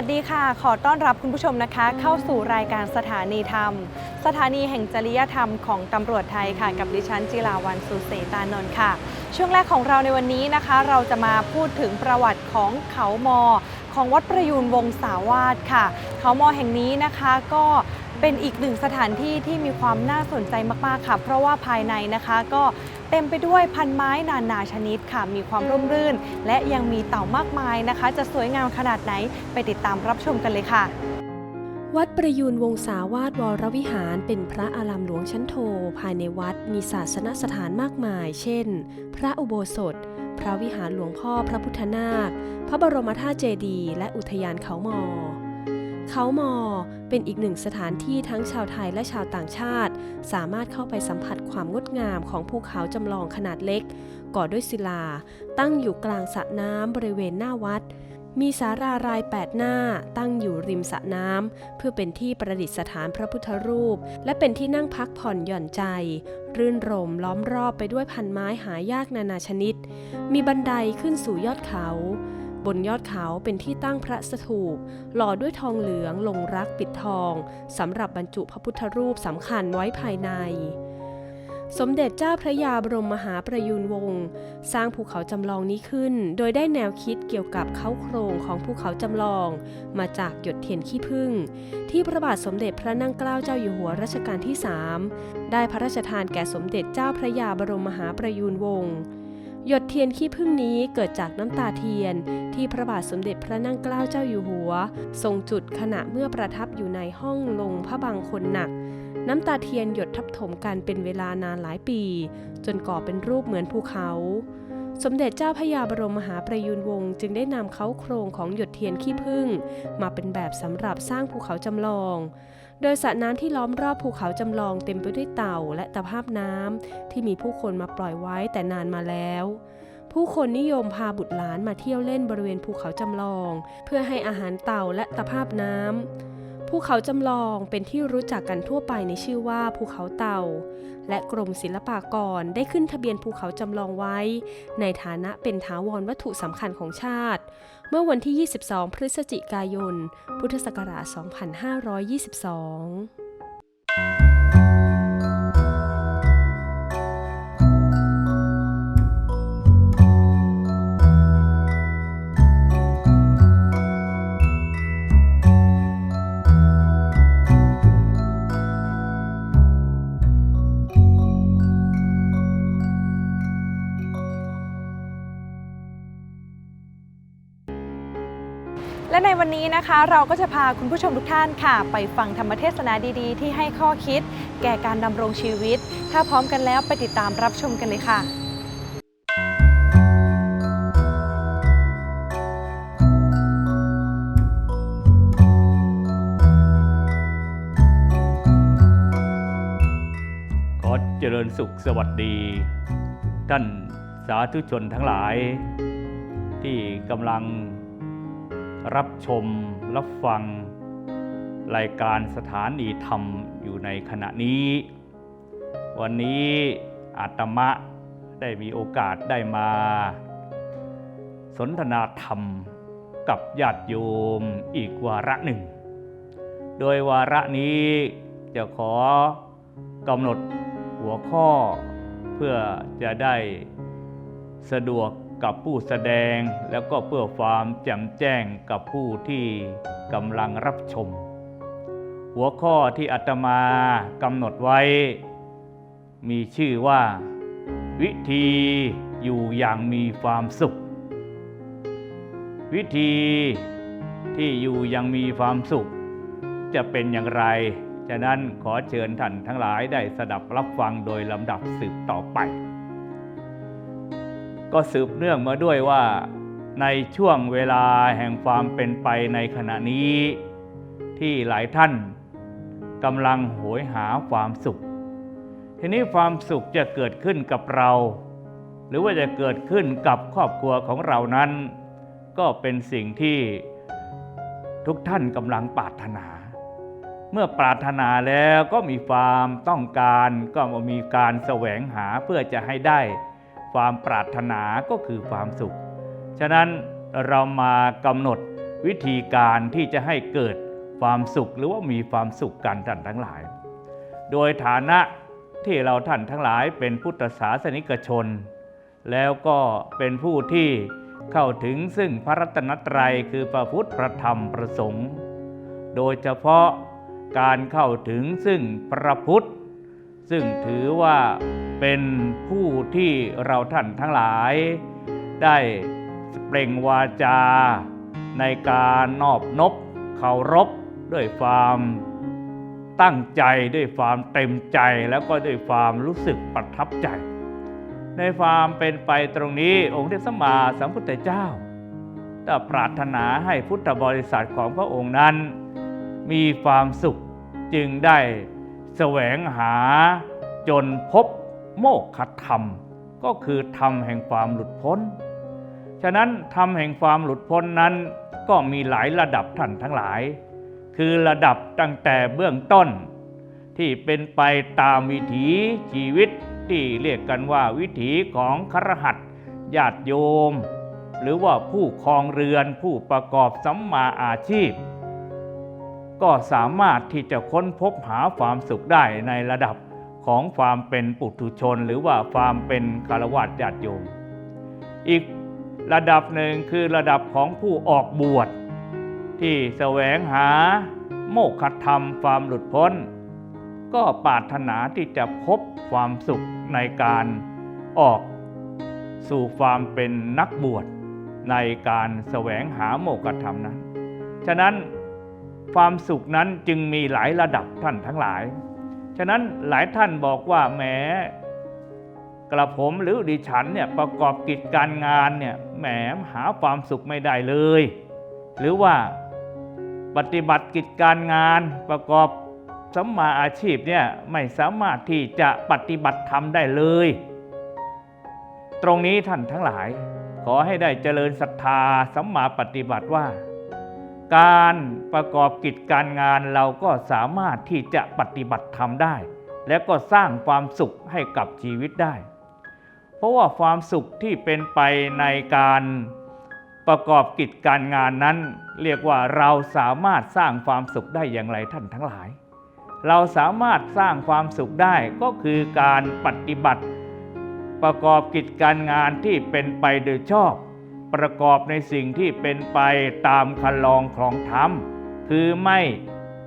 วัสดีค่ะ ขอต้อนรับคุณผู้ชมนะคะ เข้าสู่รายการสถานีธรรม สถานีแห่งจริยธรรมของตำรวจไทยค่ะ กับดิฉันจิราวันสุเสตานนท์ค่ะ ช่วงแรกของเราในวันนี้นะคะ เราจะมาพูดถึงประวัติของเขามอ ของวัดประยูนวงศาวาสค่ะ เขามอแห่งนี้นะคะก็เป็นอีกหนึ่งสถานที่ที่มีความน่าสนใจมากๆค่ะ เพราะว่าภายในนะคะก็ เต็มไปด้วยพันไม้นานาชนิดค่ะ มีความร่มรื่น และยังมีเต่ามากมายนะคะ จะสวยงามขนาดไหนไปติดตามรับชมกันเลยค่ะ วัดประยูนวงศาวาสวรวิหารเป็นพระอารามหลวงชั้นโท ภายในวัดมีศาสนสถานมากมาย เช่น พระอุโบสถ พระวิหารหลวงพ่อพระพุทธนาค พระบรมธาตุเจดีย์และอุทยานเขาหมอ เขามอ เป็นอีกหนึ่งสถานที่ทั้งชาวไทยและชาวต่างชาติ สามารถเข้าไปสัมผัสความงดงามของภูเขาจำลองขนาดเล็ก ก่อด้วยศิลา ตั้งอยู่กลางสระน้ำบริเวณหน้าวัด มีสารารายแปดหน้า ตั้งอยู่ริมสระน้ำเพื่อเป็นที่ประดิษฐานพระพุทธรูป และเป็นที่นั่งพักผ่อนหย่อนใจ รื่นรมล้อมรอบไปด้วยพันไม้หายากนานาชนิด มีบันไดขึ้นสู่ยอดเขา บนยอดเขาเป็นที่ตั้งพระสถูป หล่อด้วยทองเหลืองลงรักปิดทองสำหรับบรรจุพระพุทธรูปสำคัญไว้ภายใน สมเด็จเจ้าพระยาบรมมหาประยูนวงศ์สร้างภูเขาจำลองนี้ขึ้น โดยได้แนวคิดเกี่ยวกับเขาโครงของภูเขาจำลอง มาจากหยดเทียนขี้ผึ้งที่พระบาทสมเด็จพระนั่งเกล้าเจ้าอยู่หัวรัชกาลที่ 3 ได้พระราชทานแก่สมเด็จเจ้าพระยาบรมมหาประยูนวงศ์ หยดเทียนขี้ผึ้งนี้เกิดจากน้ำตาเทียน ที่พระบาทสมเด็จพระนั่งเกล้าเจ้าอยู่หัว ทรงจุดขณะเมื่อประทับอยู่ในห้องลงพระบางคนหนัก น้ำตาเทียนหยดทับถมกันเป็นเวลานานหลายปี จนก่อเป็นรูปเหมือนภูเขา สมเด็จเจ้าพระยาบรมมหาประยูนวงศ์จึงได้นำเขาโครงของหยดเทียนขี้ผึ้งมาเป็นแบบสำหรับสร้างภูเขาจำลอง โดยสระน้ำที่ล้อมรอบภูเขาจำลองเต็มไปด้วยเต่าและตะภาพน้ำที่มีผู้คนมาปล่อยไว้แต่นานมาแล้ว ผู้คนนิยมพาบุตรหลานมาเที่ยวเล่นบริเวณภูเขาจำลอง เพื่อให้อาหารเต่าและตะภาพน้ำ ภูเขาจำลองเป็นที่รู้จักกันทั่วไปในชื่อว่าภูเขาเต่าและกรมศิลปากรได้ขึ้นทะเบียนภูเขาจำลองไว้ ในฐานะเป็นถาวรวัตถุสำคัญของชาติ เมื่อวันที่ 22 พฤศจิกายน พุทธศักราช 2522 และในวันนี้นะคะ เราก็จะพาคุณผู้ชมทุกท่านค่ะ ไปฟังธรรมเทศนาดีๆ ที่ให้ข้อคิด แก่การดำรงชีวิต ถ้าพร้อมกันแล้วไปติดตามรับชมกันเลยค่ะขอเจริญสุขสวัสดี ท่านสาธุชนทั้งหลาย ที่กำลัง รับชมรับฟัง รายการสถานีธรรมอยู่ในขณะนี้ วันนี้อาตมะได้มีโอกาสได้มา สนทนาธรรมกับญาติโยมอีกวาระหนึ่ง โดยวาระนี้จะขอกำหนดหัวข้อเพื่อจะได้สะดวก กับผู้แสดงแล้วก็เพื่อความแจ่มแจ้งกับผู้ที่กำลังรับชม หัวข้อที่อาตมากำหนดไว้ มีชื่อว่า วิธีอยู่อย่างมีความสุข วิธีที่อยู่อย่างมีความสุข จะเป็นอย่างไร ฉะนั้นขอเชิญท่านทั้งหลายได้สดับรับฟังโดยลำดับสืบต่อไป ก็สืบเนื่องมาด้วยว่า ในช่วงเวลาแห่งความเป็นไปในขณะนี้ ที่หลายท่านกำลังโหยหาความสุข ทีนี้ความสุขจะเกิดขึ้นกับเรา หรือว่าจะเกิดขึ้นกับครอบครัวของเรานั้น ก็เป็นสิ่งที่ทุกท่านกำลังปรารถนา เมื่อปรารถนาแล้วก็มีความต้องการก็มีการแสวงหาเพื่อจะให้ได้ ความปรารถนาก็คือความสุข ฉะนั้นเรามากำหนดวิธีการที่จะให้เกิดความสุขหรือว่ามีความสุขกันท่านทั้งหลาย โดยฐานะที่เราท่านทั้งหลายเป็นพุทธศาสนิกชน แล้วก็เป็นผู้ที่เข้าถึงซึ่งพระรัตนตรัยคือพระพุทธพระธรรมพระสงฆ์โดยเฉพาะการเข้าถึงซึ่งพระพุทธ ซึ่งถือว่า เป็นผู้ที่เราท่านทั้งหลาย ได้เปล่งวาจา ในการนอบนบเคารพด้วยความตั้งใจด้วยความเต็มใจแล้วก็ด้วยความรู้สึกประทับใจ ในความเป็นไปตรงนี้องค์เทพสมมาสัมพุทธเจ้าได้ปรารถนาให้พุทธบริษัทของพระองค์นั้น มีความสุขจึงได้แสวงหาจนพบ โมกขธรรม ก็คือธรรมแห่งความหลุดพ้น ฉะนั้นธรรมแห่งความหลุดพ้นนั้นก็มีหลายระดับท่านทั้งหลาย คือระดับตั้งแต่เบื้องต้น ที่เป็นไปตามวิถีชีวิตที่เรียกกันว่าวิถีของครหัสญาติโยม หรือว่าผู้ครองเรือนผู้ประกอบสัมมาอาชีพ ก็สามารถที่จะค้นพบหาความสุขได้ในระดับ ของความเป็นปุถุชน หรือว่าความเป็นคารวะญาติโยม อีกระดับหนึ่งคือระดับของผู้ออกบวช ที่แสวงหาโมกขธรรมความหลุดพ้น ก็ปรารถนาที่จะพบความสุขในการออกสู่ความเป็นนักบวชในการแสวงหาโมกขธรรมนั้น ฉะนั้นความสุขนั้นจึงมีหลายระดับท่านทั้งหลาย ฉะนั้นหลายท่านบอกว่าแหมกระผมหรือดิฉันเนี่ยประกอบกิจการงานเนี่ยแหมหาความสุขไม่ได้เลย หรือว่าปฏิบัติกิจการงานประกอบสัมมาอาชีพเนี่ยไม่สามารถที่จะปฏิบัติธรรมได้เลย ตรงนี้ท่านทั้งหลาย ขอให้ได้เจริญศรัทธาสัมมาปฏิบัติว่า การประกอบกิจการงานเราก็สามารถที่จะปฏิบัติธรรมได้ และก็สร้างความสุขให้กับชีวิตได้ เพราะว่าความสุขที่เป็นไปในการประกอบกิจการงานนั้น เรียกว่าเราสามารถสร้างความสุขได้อย่างไรท่านทั้งหลาย เราสามารถสร้างความสุขได้ก็คือการปฏิบัติ ประกอบกิจการงานที่เป็นไปโดยชอบ ประกอบในสิ่งที่เป็นไปตามคันลองคลองธรรม คือไม่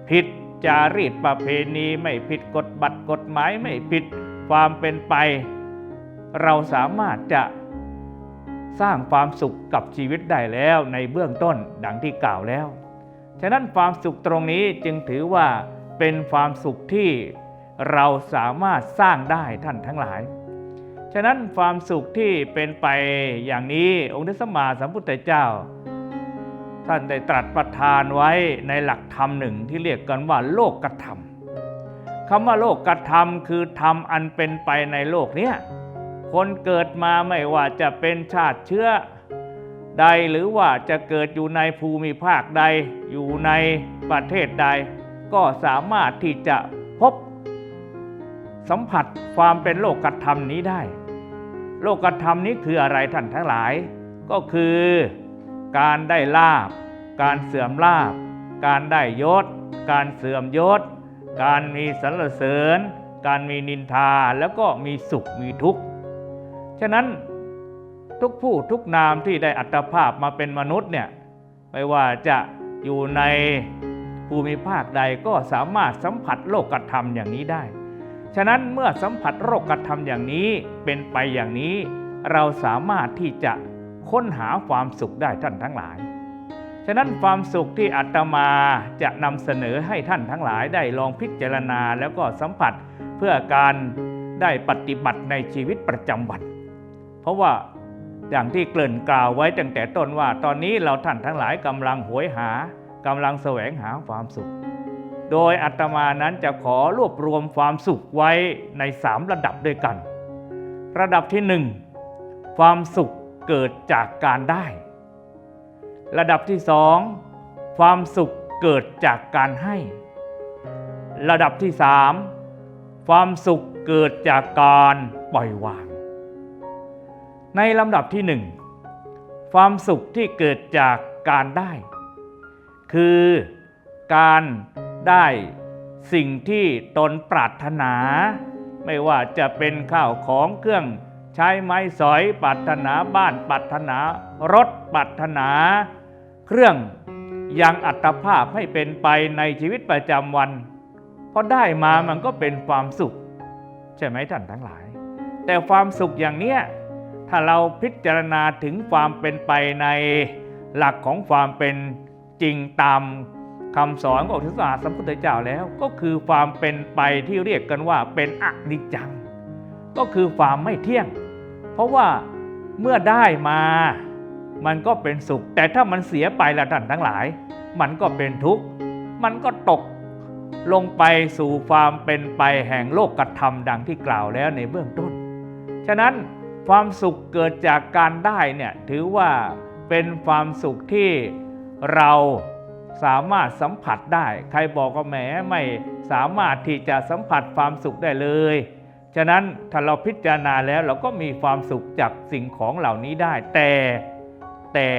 ผิดจารีตประเพณีไม่ผิดกฎบัตรกฎหมายไม่ผิดความเป็นไป เราสามารถจะสร้างความสุขกับชีวิตได้แล้วในเบื้องต้นดังที่กล่าวแล้ว ฉะนั้นความสุขตรงนี้จึงถือว่าเป็นความสุขที่เราสามารถสร้างได้ท่านทั้งหลาย ฉะนั้นความสุขที่เป็นไปอย่างนี้องค์พระสัมมาสัมพุทธเจ้า ท่านได้ตรัสประทานไว้ในหลักธรรมหนึ่งที่เรียกกันว่าโลกกธรรมคำว่าโลกกธรรมคือธรรมอันเป็นไปในโลกเนี้ยคนเกิดมาไม่ว่าจะเป็นชาติเชื้อใดหรือว่าจะเกิดอยู่ในภูมิภาคใดอยู่ในประเทศใด ก็สามารถที่จะพบสัมผัสความเป็นโลกธรรมนี้ได้ โลกธรรมนี้คืออะไรท่านทั้งหลาย ก็คือการได้ลาบ การเสื่อมลาบ การได้ยศ การเสื่อมยศ การมีสรรเสริญ การมีนินทาแล้วก็มีสุขมีทุกข์ ฉะนั้นทุกผู้ทุกนามที่ได้อัตภาพมาเป็นมนุษย์เนี่ยไม่ว่าจะอยู่ในภูมิภาคใดก็สามารถสัมผัสโลกธรรมอย่างนี้ได้ ฉะนั้นเมื่อสัมผัสโลกธรรมอย่างนี้เป็นไปอย่างนี้ เราสามารถที่จะค้นหาความสุขได้ท่านทั้งหลาย ฉะนั้นความสุขที่อาตมาจะนำเสนอให้ท่านทั้งหลายได้ลองพิจารณาแล้วก็สัมผัสเพื่อการได้ปฏิบัติในชีวิตประจำวัน เพราะว่าอย่างที่เกริ่นกล่าวไว้ตั้งแต่ต้นว่า ตอนนี้เราท่านทั้งหลายกำลังหวยหากำลังแสวงหาความสุข โดยอาตมานั้นจะขอรวบรวมความสุขไว้ในสามระดับด้วยกัน ระดับที่หนึ่งความสุขเกิดจากการได้ ระดับที่สองความสุขเกิดจากการให้ ระดับที่สามความสุขเกิดจากการปล่อยวาง ในลำดับที่หนึ่งความสุขที่เกิดจากการได้ คือการ ได้สิ่งที่ตนปรารถนา ไม่ว่าจะเป็นข้าวของเครื่องใช้ไม้สอยปรารถนาบ้านปรารถนารถปรารถนา เครื่องยังอัตภาพให้เป็นไปในชีวิตประจำวันพอได้มามันก็เป็นความสุข ใช่ไหมท่านทั้งหลาย แต่ความสุขอย่างเนี้ยถ้าเราพิจารณาถึงความเป็นไปในหลักของความเป็นจริงตาม คำสอนขององค์พระสัมพุทธเจ้าแล้ว ก็คือความเป็นไปที่เรียกกันว่าเป็นอนิจจัง ก็คือความไม่เที่ยง เพราะว่าเมื่อได้มา มันก็เป็นสุข แต่ถ้ามันเสียไปละท่านทั้งหลาย มันก็เป็นทุกข์ มันก็ตกลงไปสู่ความเป็นไปแห่งโลกกธรรมดังที่กล่าวแล้วในเบื้องต้น ฉะนั้นความสุขเกิดจากการได้เนี่ยถือว่าเป็นความสุขที่เรา สามารถสัมผัสได้ ใครบอกก็แหมไม่สามารถที่จะสัมผัสความสุขได้เลย ฉะนั้นถ้าเราพิจารณาแล้วเราก็มีความสุขจากสิ่งของเหล่านี้ได้ แต่แต่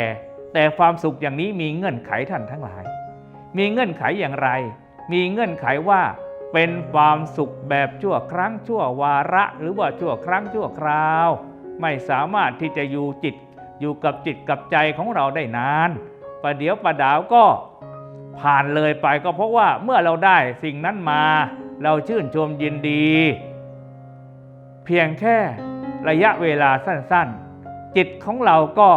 แต่ความสุขอย่างนี้มีเงื่อนไขท่านทั้งหลาย มีเงื่อนไขอย่างไร มีเงื่อนไขว่าเป็นความสุขแบบชั่วครั้งชั่ววาระ หรือว่าชั่วครั้งชั่วคราว ไม่สามารถที่จะอยู่จิตอยู่กับจิตกับใจของเราได้นานประเดี๋ยวประดาวก็ ผ่านเลยไปก็เพราะว่าเมื่อเราได้สิ่งนั้นมา เราชื่นชมยินดี เพียงแค่ระยะเวลาสั้นๆ จิตของเราก็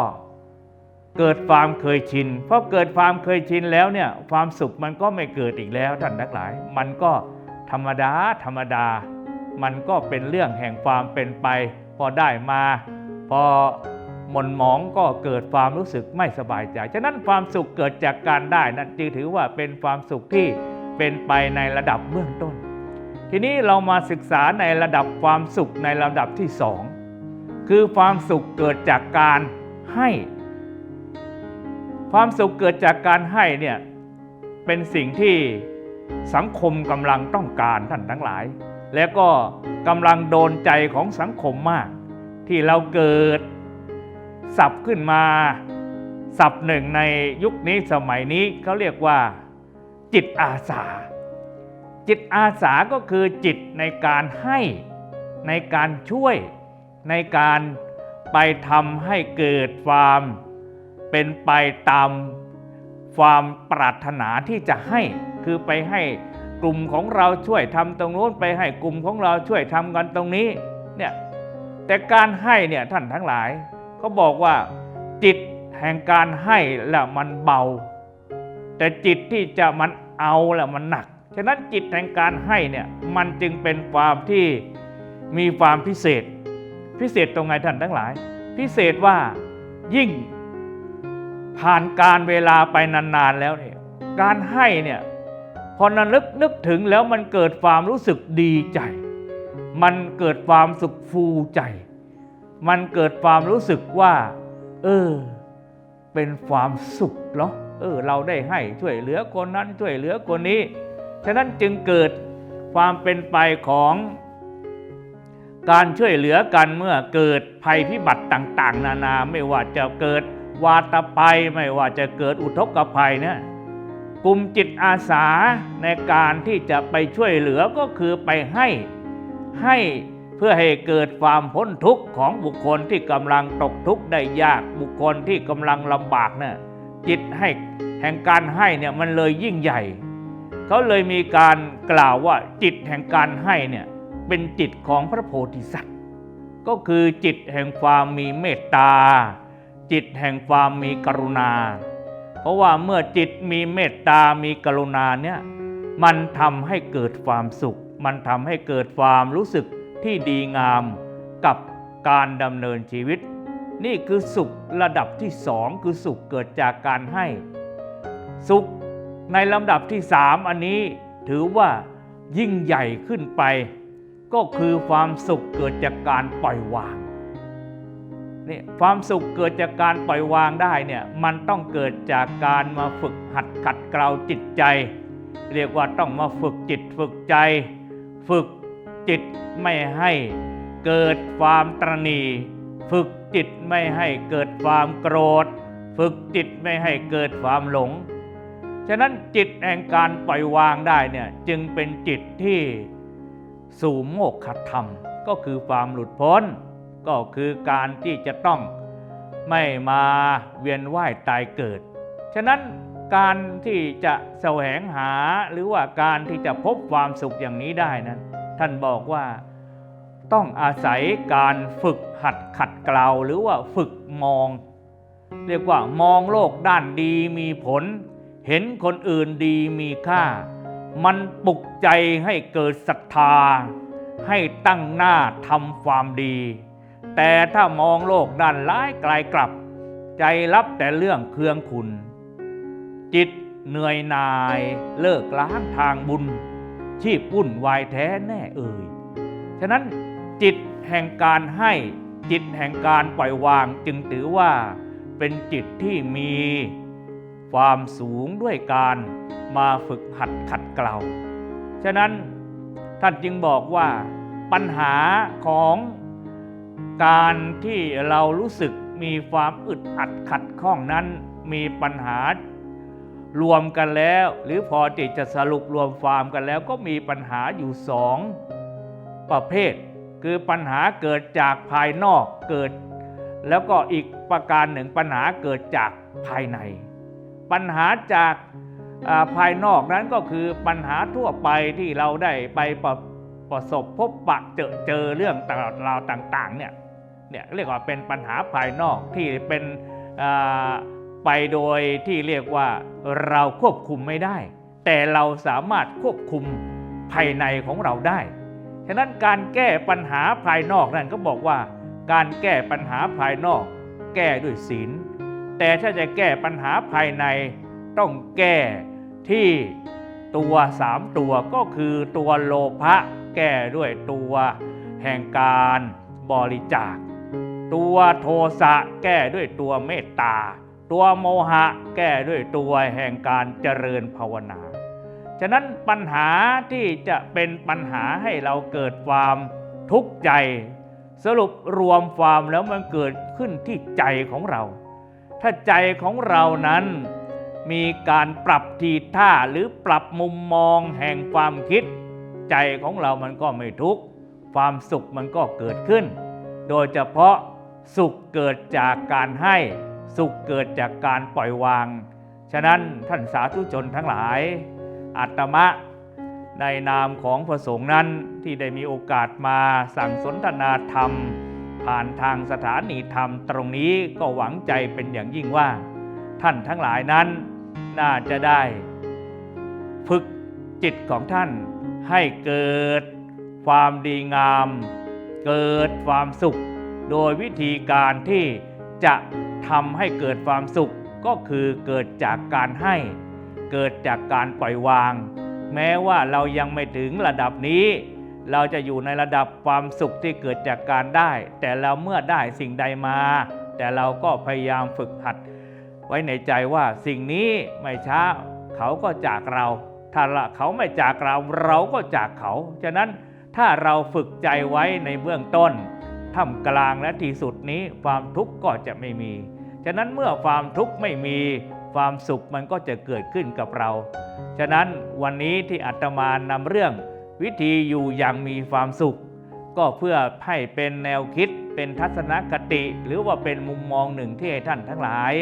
เกิดความเคยชินเพราะเกิดความเคยชินแล้วเนี่ยความสุขมันก็ไม่เกิดอีกแล้วท่านทั้งหลาย มันก็ธรรมดาธรรมดา มันก็เป็นเรื่องแห่งความเป็นไป พอได้มา พอ หม่นหมองก็เกิดความรู้สึกไม่สบายใจ ฉะนั้นความสุขเกิดจากการได้นั้นจึงถือว่าเป็นความสุขที่เป็นไปในระดับเบื้องต้น ทีนี้เรามาศึกษาในระดับความสุขในระดับที่สองคือความสุขเกิดจากการให้ ความสุขเกิดจากการให้เนี่ยเป็นสิ่งที่สังคมกำลังต้องการท่านทั้งหลาย และก็กำลังโดนใจของสังคมมาก ที่เราเกิด สับขึ้นมาสับหนึ่งในยุคนี้สมัยนี้เขาเรียกว่า จิตอาสา จิตอาสาก็คือจิตในการให้ในการช่วย ในการไปทำให้เกิดความเป็นไปตามความปรารถนาที่จะให้ คือไปให้กลุ่มของเราช่วยทำตรงโน้นไปให้กลุ่มของเราช่วยทำกันตรงนี้เนี่ยแต่การให้เนี่ยท่านทั้งหลาย เขาบอกว่าจิตแห่งการให้ละมันเบา แต่จิตที่จะมันเอาละมันหนัก ฉะนั้นจิตแห่งการให้เนี่ยมันจึงเป็นความที่มีความพิเศษ พิเศษตรงไงท่านทั้งหลาย พิเศษว่ายิ่งผ่านการเวลาไปนานๆแล้วเนี่ยการให้เนี่ยพอนั้นนึกนึกถึงแล้วมันเกิดความรู้สึกดีใจ มันเกิดความสุขฟูใจ มันเกิดความรู้สึกว่า เออ เป็นความสุขเหรอเออ เราได้ให้ช่วยเหลือคนนั้นช่วยเหลือคนนี้ ฉะนั้นจึงเกิดความเป็นไปของการช่วยเหลือกันเมื่อเกิดภัยพิบัติต่าง ๆ นานาไม่ว่าจะเกิดวาตภัยไม่ว่าจะเกิดอุทกภัยเนี่ยกลุ่มจิตอาสาในการที่จะไปช่วยเหลือก็คือไปให้ให้ เพื่อให้เกิดความพ้นทุกข์ของบุคคลที่กำลังตกทุกข์ได้ยากบุคคลที่กำลังลำบากเนี่ยจิตให้แห่งการให้เนี่ยมันเลยยิ่งใหญ่ เขาเลยมีการกล่าวว่าจิตแห่งการให้เนี่ยเป็นจิตของพระโพธิสัตว์ ก็คือจิตแห่งความมีเมตตา จิตแห่งความมีกรุณา เพราะว่าเมื่อจิตมีเมตตามีกรุณาเนี่ยมันทำให้เกิดความสุข มันทำให้เกิดความรู้สึก ที่ดีงามกับการดำเนินชีวิต นี่คือสุขระดับที่สองคือสุขเกิดจากการให้ สุขในลำดับที่สามอันนี้ถือว่ายิ่งใหญ่ขึ้นไป ก็คือความสุขเกิดจากการปล่อยวางนี่ความสุขเกิดจากการปล่อยวางได้เนี่ยมันต้องเกิดจากการมาฝึกหัดขัดเกลาจิตใจ เรียกว่าต้องมาฝึกจิตฝึกใจ ฝึก จิตไม่ให้เกิดความตรณีฝึกจิตไม่ให้เกิดความโกรธ ฝึกจิตไม่ให้เกิดความหลง ฉะนั้นจิตแห่งการปล่อยวางได้เนี่ยจึงเป็นจิตที่สู่โมกขธรรม ก็คือความหลุดพ้น ก็คือการที่จะต้องไม่มาเวียนว่ายตายเกิด ฉะนั้นการที่จะแสวงหาหรือว่าการที่จะพบความสุขอย่างนี้ได้นั้น ท่านบอกว่าต้องอาศัยการฝึกหัดขัดเกลาหรือว่าฝึกมอง เรียกว่ามองโลกด้านดีมีผล เห็นคนอื่นดีมีค่า มันปลุกใจให้เกิดศรัทธา ให้ตั้งหน้าทำความดี แต่ถ้ามองโลกด้านร้ายไกลกลับ ใจรับแต่เรื่องเครื่องคุณ จิตเหนื่อยหนายเลิกล้างทางบุญ ชีพวุ่นวายแท้แน่เอ่ย ฉะนั้นจิตแห่งการให้จิตแห่งการปล่อยวางจึงถือว่าเป็นจิตที่มีความสูงด้วยการมาฝึกหัดขัดเกลา ฉะนั้นท่านจึงบอกว่าปัญหาของการที่เรารู้สึกมีความอึดอัดขัดข้องนั้นมีปัญหา รวมกันแล้ว หรือพอที่จะสรุปรวมความกันแล้ว ก็มีปัญหาอยู่สองประเภท คือปัญหาเกิดจากภายนอกเกิด แล้วก็อีกประการหนึ่งปัญหาเกิดจากภายใน ปัญหาจากภายนอกนั้นก็คือปัญหาทั่วไปที่เราได้ไปประประสบพบปะเจอเจอเรื่องตลอดราวต่างๆเนี่ยเนี่ยเรียกว่าเป็นปัญหาภายนอกที่เป็นอ่า ไปโดยที่เรียกว่าเราควบคุมไม่ได้ แต่เราสามารถควบคุมภายในของเราได้ ฉะนั้นการแก้ปัญหาภายนอกนั่นก็บอกว่า การแก้ปัญหาภายนอก แก้ด้วยศีล แต่ถ้าจะแก้ปัญหาภายในต้องแก้ที่ตัวสามตัวก็คือตัวโลภะแก้ด้วยตัวแห่งการบริจาค ตัวโทสะแก้ด้วยตัวเมตตา ตัวโมหะแก้ด้วยตัวแห่งการเจริญภาวนา ฉะนั้นปัญหาที่จะเป็นปัญหาให้เราเกิดความทุกข์ใจ สรุปรวมความแล้วมันเกิดขึ้นที่ใจของเรา ถ้าใจของเรานั้นมีการปรับทีท่าหรือปรับมุมมองแห่งความคิด ใจของเรามันก็ไม่ทุกข์ความสุขมันก็เกิดขึ้น โดยเฉพาะสุขเกิดจากการให้ สุขเกิดจากการปล่อยวาง ฉะนั้นท่านสาธุชนทั้งหลายอาตมะในนามของพระสงฆ์นั้นที่ได้มีโอกาสมาสั่งสนทนาธรรม ผ่านทางสถานีธรรมตรงนี้ก็หวังใจเป็นอย่างยิ่งว่า ท่านทั้งหลายนั้นน่าจะได้ ฝึกจิตของท่านให้เกิดความดีงาม เกิดความสุข โดยวิธีการที่ จะทำให้เกิดความสุขก็คือเกิดจากการให้ เกิดจากการปล่อยวาง แม้ว่าเรายังไม่ถึงระดับนี้ เราจะอยู่ในระดับความสุขที่เกิดจากการได้ แต่เราเมื่อได้สิ่งใดมา แต่เราก็พยายามฝึกหัด ไว้ในใจว่าสิ่งนี้ไม่ช้าเขาก็จากเรา ถ้าละเขาไม่จากเราเราก็จากเขา ฉะนั้นถ้าเราฝึกใจไว้ในเบื้องต้น ท่ามกลางและที่สุดนี้ความทุกข์ก็จะไม่มี ฉะนั้นเมื่อความทุกข์ไม่มีความสุขมันก็จะเกิดขึ้นกับเรา ฉะนั้นวันนี้ที่อาตมานำเรื่อง วิธีอยู่อย่างมีความสุข ก็เพื่อให้เป็นแนวคิดเป็นทัศนคติ หรือว่าเป็นมุมมองหนึ่งที่ให้ท่านทั้งหลาย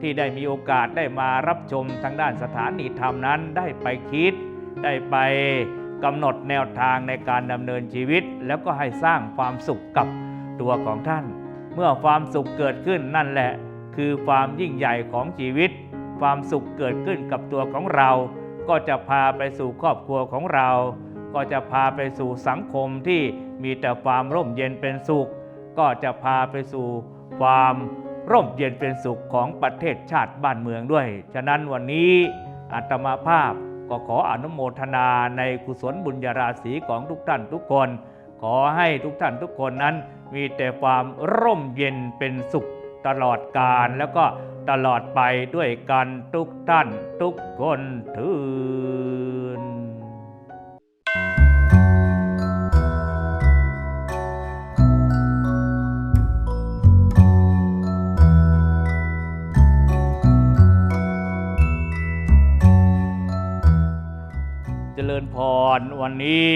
ที่ได้มีโอกาสได้มารับชมทางด้านสถานีธรรมนั้นได้ไปคิด ได้ไปกำหนดแนวทางในการดำเนินชีวิต แล้วก็ให้สร้างความสุขกับ ตัวของท่าน เมื่อความสุขเกิดขึ้นนั่นแหละ คือความยิ่งใหญ่ของชีวิต ความสุขเกิดขึ้นกับตัวของเรา ก็จะพาไปสู่ครอบครัวของเรา ก็จะพาไปสู่สังคมที่มีแต่ความร่มเย็นเป็นสุข ก็จะพาไปสู่ความร่มเย็นเป็นสุขของประเทศชาติบ้านเมืองด้วย ฉะนั้นวันนี้อาตมาภาพก็ขออนุโมทนาในกุศลบุญญาราศีของทุกท่านทุกคน ขอให้ทุกท่านทุกคนนั้น มีแต่ความร่มเย็นเป็นสุขตลอดกาลแล้วก็ตลอดไปด้วยกันทุกท่านทุกคนทืนรวันนี้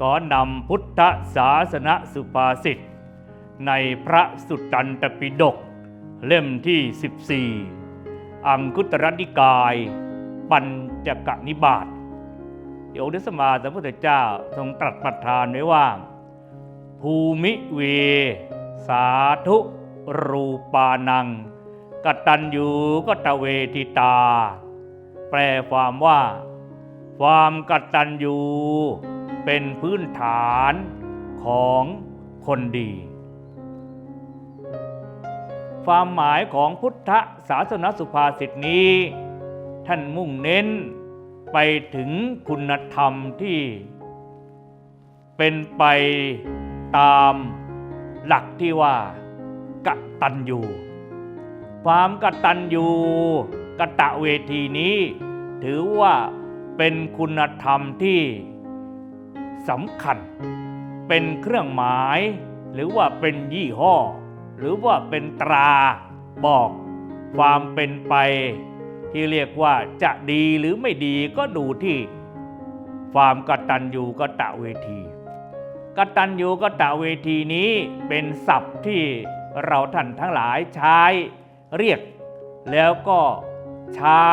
ขอนำพุทธศาสนสุภาษิต ในพระสุตตันตปิฎกเล่มที่ 14 อังคุตรนิกาย ปัญจกนิบาตที่องค์สมมาสัมพุทธเจ้าทรงตรัสประทานไว้ว่า ภูมิเว สาธุรูปานังกตัญญูกตเวทิตา แปลความว่า ความกตัญญูเป็นพื้นฐานของคนดี ความหมายของพุทธศาสนสุภาษิตนี้ ท่านมุ่งเน้นไปถึงคุณธรรมที่ เป็นไปตามหลักที่ว่ากตัญญูความกตัญญูกตะเวทีนี้ ถือว่าเป็นคุณธรรมที่สำคัญ เป็นเครื่องหมาย หรือว่าเป็นยี่ห้อ หรือว่าเป็นตราบอกความเป็นไป ที่เรียกว่าจะดีหรือไม่ดีก็ดูที่ความกตัญญูกตะเวที กตัญญูกตะเวทีนี้เป็นศัพท์ที่เราท่านทั้งหลายใช้เรียก แล้วก็ใช้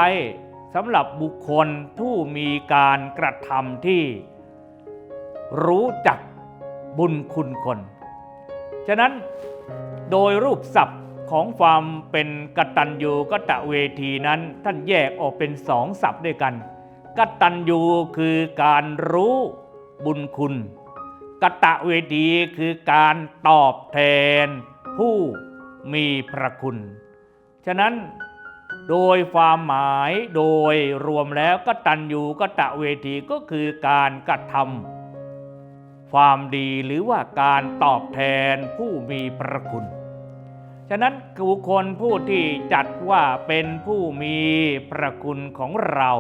สำหรับบุคคลผู้มีการกระทำที่รู้จักบุญคุณคน ฉะนั้น โดยรูปศัพท์ของความเป็นกตัญญูกตะเวทีนั้นท่านแยกออกเป็นสองศัพท์ด้วยกัน กตัญญูคือการรู้บุญคุณ กตะเวทีคือการตอบแทน ผู้มีพระคุณ ฉะนั้นโดยความหมายโดยรวมแล้วกตัญญูกตะเวทีก็คือการกระทำความดีหรือว่าการตอบแทนผู้มีพระคุณ ฉะนั้นบุคคลผู้ที่จัดว่าเป็นผู้มีพระคุณของเรา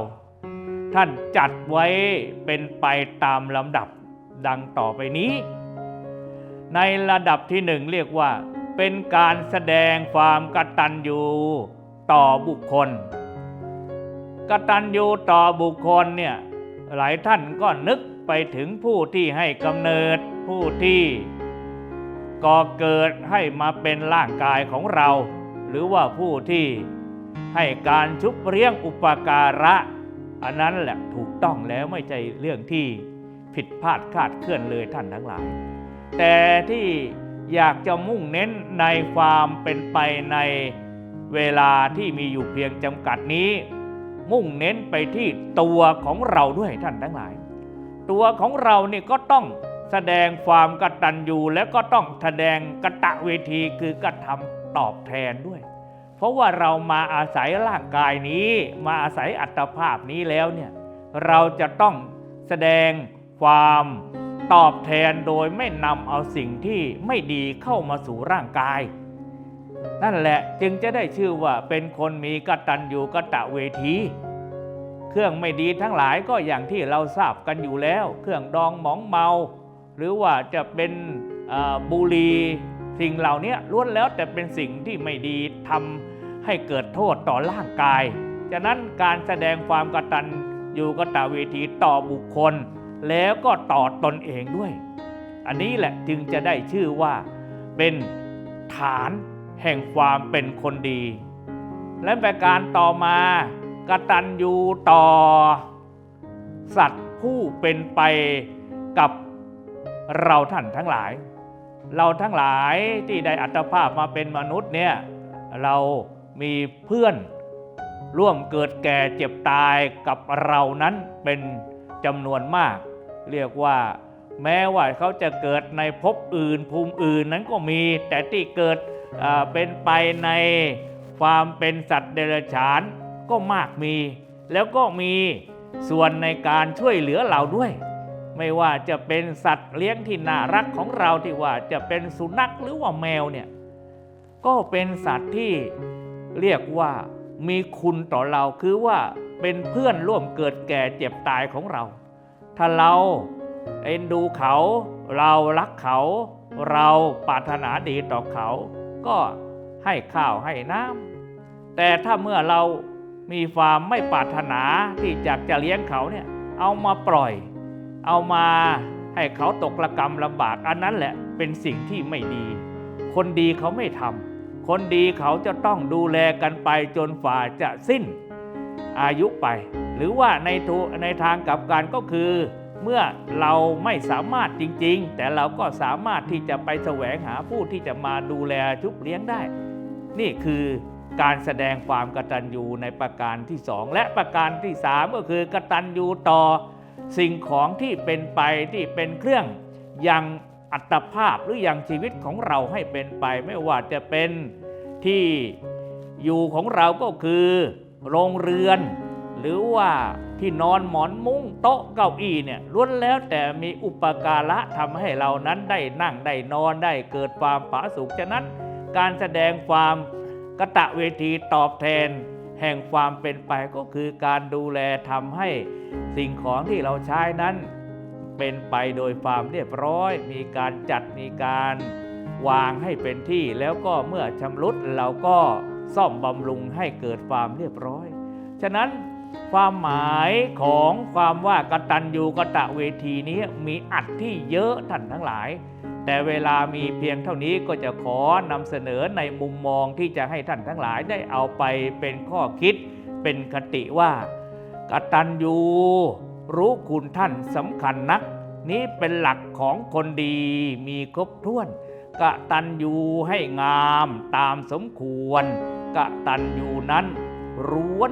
ท่านจัดไว้เป็นไปตามลำดับดังต่อไปนี้ ในระดับที่หนึ่งเรียกว่า เป็นการแสดงความกตัญญูต่อบุคคลกตัญญูต่อบุคคลเนี่ยหลายท่านก็นึกไปถึงผู้ที่ให้กำเนิดผู้ที่ ก่อเกิดให้มาเป็นร่างกายของเรา หรือว่าผู้ที่ให้การชุบเลี้ยงอุปการะ อันนั้นแหละถูกต้องแล้วไม่ใช่เรื่องที่ผิดพลาดคาดเคลื่อนเลยท่านทั้งหลาย แต่ที่อยากจะมุ่งเน้นในความเป็นไปในเวลาที่มีอยู่เพียงจำกัดนี้ มุ่งเน้นไปที่ตัวของเราด้วยท่านทั้งหลาย ตัวของเรานี่ก็ต้อง แสดงความกตัญญูและก็ต้องแสดงกตะเวทีคือกระทำตอบแทนด้วย เพราะว่าเรามาอาศัยร่างกายนี้มาอาศัยอัตภาพนี้แล้วเนี่ยเราจะต้องแสดงความตอบแทนโดยไม่นำเอาสิ่งที่ไม่ดีเข้ามาสู่ร่างกาย นั่นแหละจึงจะได้ชื่อว่าเป็นคนมีกตัญญูกตะเวที เครื่องไม่ดีทั้งหลายก็อย่างที่เราทราบกันอยู่แล้ว เครื่องดองหมองเมา หรือว่าจะเป็นบุหรีสิ่งเหล่านี้ล้วนแล้วแต่เป็นสิ่งที่ไม่ดีทำให้เกิดโทษต่อร่างกาย ฉะนั้นการแสดงความกตัญญูกตเวทีต่อบุคคล แล้วก็ต่อตนเองด้วย อันนี้แหละจึงจะได้ชื่อว่าเป็นฐานแห่งความเป็นคนดี และประการต่อมากตัญญูต่อ สัตว์ผู้เป็นไปกับ เราท่านทั้งหลาย เราทั้งหลายที่ได้อัตภาพมาเป็นมนุษย์เนี่ยเรามีเพื่อนร่วมเกิดแก่เจ็บตายกับเรานั้นเป็นจำนวนมาก เรียกว่า แม้ว่าเขาจะเกิดในภพอื่นภูมิอื่นนั้นก็มี แต่ที่เกิดเป็นไปในความเป็นสัตว์เดรัจฉานก็มากมี แล้วก็มีส่วนในการช่วยเหลือเราด้วย ไม่ว่าจะเป็นสัตว์เลี้ยงที่น่ารักของเราที่ว่าจะเป็นสุนัขหรือว่าแมวเนี่ยก็เป็นสัตว์ที่เรียกว่ามีคุณต่อเราคือว่าเป็นเพื่อนร่วมเกิดแก่เจ็บตายของเรา ถ้าเราเอ็นดูเขา เรารักเขา เราปรารถนาดีต่อเขา ก็ให้ข้าวให้น้ำแต่ถ้าเมื่อเรามีความไม่ปรารถนาที่อยากจะเลี้ยงเขาเนี่ยเอามาปล่อย เอามาให้เขาตกระกรรมลำบาก อันนั้นแหละเป็นสิ่งที่ไม่ดี คนดีเขาไม่ทำคนดีเขาจะต้องดูแลกันไปจนฝ่าจะสิ้นอายุไป หรือว่าในในทางกลับกันก็คือ เมื่อเราไม่สามารถจริง ๆ แต่เราก็สามารถที่จะไปแสวงหาผู้ที่จะมาดูแลชุบเลี้ยงได้ นี่คือการแสดงความกตัญญูในประการที่สองและประการที่สามก็คือกตัญญูต่อ สิ่งของที่เป็นไปที่เป็นเครื่องยังอัตภาพหรือยังชีวิตของเราให้เป็นไป ไม่ว่าจะเป็นที่อยู่ของเราก็คือโรงเรือน หรือว่าที่นอนหมอนมุ้งโต๊ะเก้าอี้เนี่ยล้วนแล้วแต่มีอุปการะทำให้เรานั้นได้นั่งได้นอนได้เกิดความผาสุกฉะนั้น การแสดงความกตะเวทีตอบแทน แห่งความเป็นไปก็คือการดูแลทำให้สิ่งของที่เราใช้นั้น เป็นไปโดยความเรียบร้อย มีการจัดมีการวางให้เป็นที่แล้วก็เมื่อชำรุดเราก็ซ่อมบำรุงให้เกิดความเรียบร้อย ฉะนั้นความหมายของความว่ากตัญญูกะตะเวทีนี้มีอัดที่เยอะท่านทั้งหลาย แต่เวลามีเพียงเท่านี้ก็จะขอนำเสนอในมุมมองที่จะให้ท่านทั้งหลายได้เอาไปเป็นข้อคิด เป็นคติว่ากตัญญูรู้คุณท่านสำคัญนัก นี้เป็นหลักของคนดีมีครบถ้วนกะตัญญูให้งามตามสมควรกะตัญญูนั้นร้วน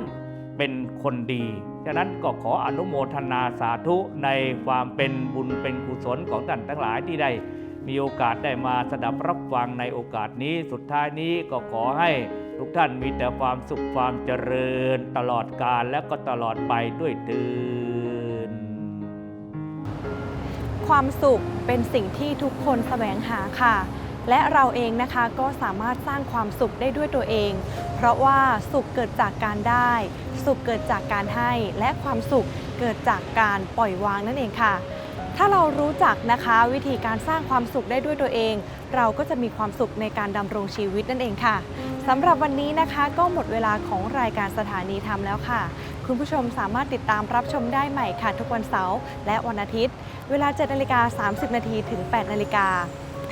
เป็นคนดี ฉะนั้นก็ขออนุโมทนาสาธุในความเป็นบุญเป็นกุศลของท่านทั้งหลายที่ได้ มีโอกาสได้มาสดับรับฟังในโอกาสนี้สุดท้ายนี้ก็ขอให้ทุกท่านมีแต่ความสุขความเจริญตลอดกาลและก็ตลอดไปด้วยเตืนความสุขเป็นสิ่งที่ทุกคนแสวงหาค่ะ และเราเองนะคะก็สามารถสร้างความสุขได้ด้วยตัวเอง เพราะว่าสุขเกิดจากการได้ สุขเกิดจากการให้ และความสุขเกิดจากการปล่อยวางนั่นเองค่ะ ถ้าเรารู้จักนะคะวิธีการสร้างความสุขได้ด้วยตัวเอง เราก็จะมีความสุขในการดำรงชีวิตนั่นเองค่ะสำหรับวันนี้นะคะก็หมดเวลาของรายการสถานีธรรมแล้วค่ะ คุณผู้ชมสามารถติดตามรับชมได้ใหม่ค่ะ ทุกวันเสาร์และวันอาทิตย์ เวลา7นาฬิกา30 นาทีถึง 8 นาฬิกา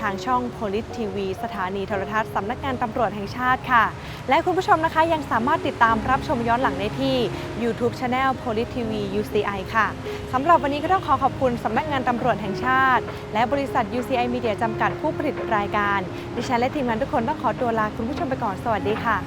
ทางช่อง Polit TV สถานีโทรทัศน์สำนักงานตำรวจแห่งชาติค่ะ และคุณผู้ชมนะคะยังสามารถติดตามรับชมย้อนหลังได้ที่ YouTube Channel Polit TV UCI ค่ะสำหรับวันนี้ก็ต้องขอขอบคุณสำนักงานตำรวจแห่งชาติ และบริษัท UCI Media จำกัดผู้ผลิตรายการ ดิฉันและทีมงานทุกคนต้องขอตัวลาคุณผู้ชมไปก่อนสวัสดีค่ะ